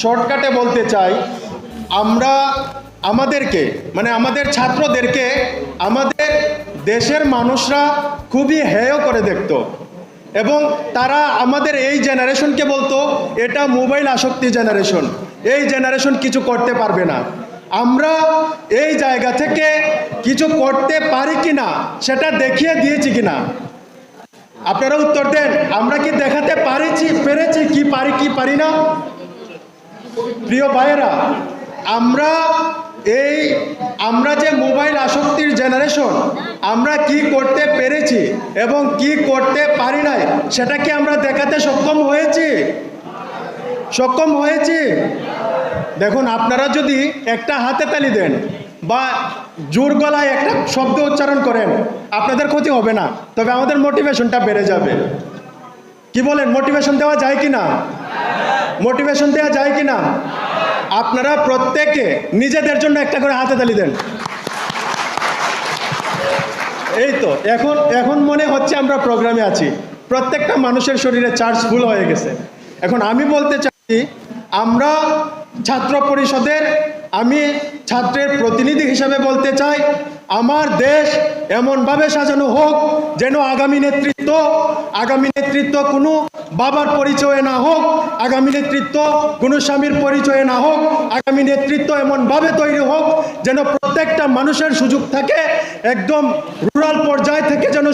শর্টকাটে বলতে চাই, আমরা আমাদেরকে মানে আমাদের ছাত্রদেরকে, আমাদের দেশের মানুষরা খুবই হেয় করে দেখত। এবং তারা আমাদের এই জেনারেশনকে বলতো, এটা মোবাইল আসক্তি জেনারেশন। এই জেনারেশন কিছু করতে পারবে না। আমরা এই জায়গা থেকে কিছু করতে পারি কি না, সেটা দেখিয়ে দিয়েছি কিনা আপনারা উত্তর দেন, আমরা কি দেখাতে পারিছি, পেরেছি, কি পারি কি পারি না? প্রিয় ভাইয়েরা, আমরা এই, আমরা যে মোবাইল আসক্তির জেনারেশন আমরা কি করতে পেরেছি এবং কি করতে পারি নাই, সেটা কি আমরা দেখাতে সক্ষম হয়েছি? সক্ষম হয়েছি? দেখুন, আপনারা যদি একটা হাতে তালি দেন বা জোর গলায় একটা শব্দ উচ্চারণ করেন, আপনাদের ক্ষতি হবে না, তবে আমাদের মোটিভেশনটা বেড়ে যাবে। কি বলেন মোটিভেশন দেওয়া যায় কি না মোটিভেশন দেওয়া যায় কি না আপনারা প্রত্যেকে নিজেদের জন্য একটা করে হাতে তালি দেন। এই তো, এখন এখন মনে হচ্ছে আমরা প্রোগ্রামে আছি। প্রত্যেকটা মানুষের শরীরে চার্জ ফুল হয়ে গেছে। এখন আমি বলতে চাই আমরা ছাত্র পরিষদের, আমি ছাত্রের প্রতিনিধি হিসেবে বলতে চাই, আমার দেশ এমনভাবে সাজানো হোক যেন আগামী নেতৃত্ব আগামী নেতৃত্ব কোনো বাবার পরিচয়ে না হোক, আগামী নেতৃত্ব গুণস্বামীর স্বামীর পরিচয়ে না হোক, আগামী নেতৃত্ব এমনভাবে তৈরি হোক যেন প্রত্যেকটা মানুষের সুযোগ থাকে, একদম রুরাল পর্যায় থেকে যেন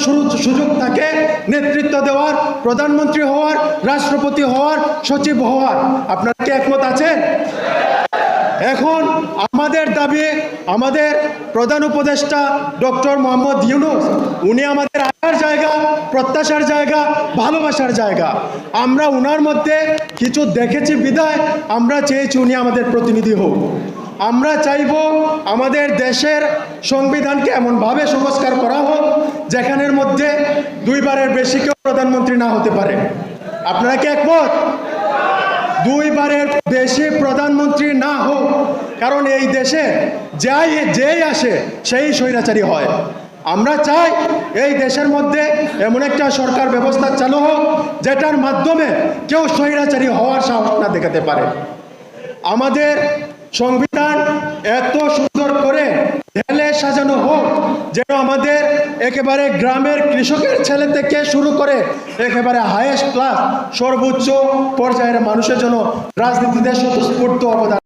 সুযোগ থাকে নেতৃত্ব দেওয়ার, প্রধানমন্ত্রী হওয়ার, রাষ্ট্রপতি হওয়ার, সচিব হওয়ার। আপনার কি একমত আছেন? এখন আমাদের দাবি, আমাদের প্রধান উপদেষ্টা ডক্টর মোহাম্মদ ইউনুস, উনি আমাদের আশার জায়গা, প্রত্যাশার জায়গা, ভালোবাসার জায়গা। আমরা উনার মধ্যে কিছু দেখেছি বিদায়, আমরা চেয়েছি উনি আমাদের প্রতিনিধি হোক। আমরা চাইব আমাদের দেশের সংবিধানকে এমনভাবে সংস্কার করা হোক, যেখানের মধ্যে দুইবারের বেশি কেউ প্রধানমন্ত্রী না হতে পারে। আপনারা কি একমত? দুইবারের বেশি প্রধানমন্ত্রী না হোক, কারণ এই দেশে যাই, যেই আসে, সেই স্বৈরাচারী হয়। আমরা চাই এই দেশের মধ্যে এমন একটা সরকার ব্যবস্থা চালু হোক, যেটার মাধ্যমে কেউ স্বৈরাচারী হওয়ার সাহস না দেখাতে পারে। আমাদের সংবিধান এত সুন্দর করে ঢেলে সাজানো হোক আমাদের একেবারে গ্রামের কৃষকের ছেলে থেকে শুরু করে একেবারে হায়েস্ট ক্লাস সর্বোচ্চ পর্যায়ের মানুষের জন্য রাজনীতিতে স্বতঃস্ফূর্ত অবদান।